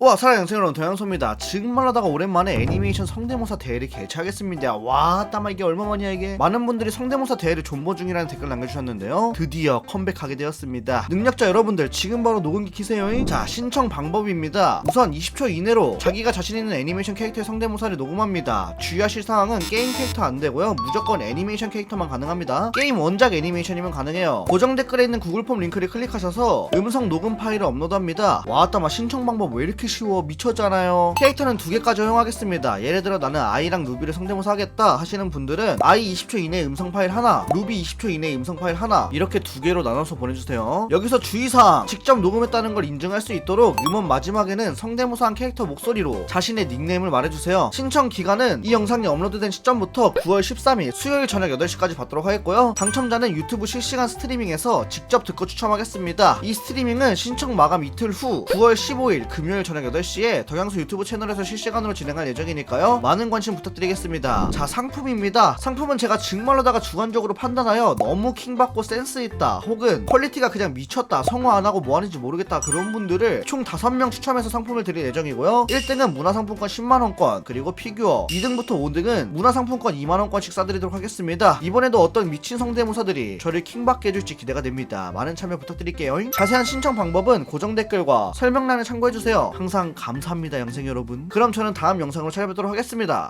와 사랑 영생 여러분. 동양소입니다. 정말 하다가 오랜만에 애니메이션 성대모사 대회를 개최하겠습니다. 와 따마 이게 얼마만이야 이게? 많은 분들이 성대모사 대회를 존버 중이라는 댓글 남겨주셨는데요. 드디어 컴백하게 되었습니다. 능력자 여러분들 지금 바로 녹음기 키세요 자 신청 방법입니다. 우선 20초 이내로 자기가 자신 있는 애니메이션 캐릭터의 성대모사를 녹음합니다. 주의하실 사항은 게임 캐릭터 안 되고요. 무조건 애니메이션 캐릭터만 가능합니다. 게임 원작 애니메이션이면 가능해요. 고정 댓글에 있는 구글 폼 링크를 클릭하셔서 음성 녹음 파일을 업로드합니다. 와 따마 신청 방법 왜 이렇게 쉬워 미쳤잖아요. 캐릭터는 두 개까지 허용하겠습니다. 예를 들어 나는 아이랑 루비를 성대모사 하겠다 하시는 분들은 아이 20초 이내 음성 파일 하나 루비 20초 이내 음성 파일 하나 이렇게 두 개로 나눠서 보내주세요. 여기서 주의사항. 직접 녹음했다는 걸 인증할 수 있도록 음원 마지막에는 성대모사한 캐릭터 목소리로 자신의 닉네임을 말해주세요. 신청 기간은 이 영상이 업로드된 시점부터 9월 13일 수요일 저녁 8시까지 받도록 하겠고요. 당첨자는 유튜브 실시간 스트리밍에서 직접 듣고 추첨하겠습니다. 이 스트리밍은 신청 마감 이틀 후 9월 15일 금요일 저녁 8시에 덕양수 유튜브 채널에서 실시간으로 진행할 예정이니까요. 많은 관심 부탁드리겠습니다. 자 상품입니다. 상품은 제가 정말로다가 주관적으로 판단하여 너무 킹받고 센스 있다 혹은 퀄리티가 그냥 미쳤다 성화 안 하고 뭐 하는지 모르겠다 그런 분들을 총 5명 추첨해서 상품을 드릴 예정이고요. 1등은 문화상품권 10만원권 그리고 피규어. 2등부터 5등은 문화상품권 2만원권씩 싸드리도록 하겠습니다. 이번에도 어떤 미친 성대모사들이 저를 킹받게 해줄지 기대가 됩니다. 많은 참여 부탁드릴게요. 자세한 신청 방법은 고정 댓글과 설명란을 참고해주세요 항상 감사합니다 영생 여러분. 그럼 저는 다음 영상으로 찾아뵙도록 하겠습니다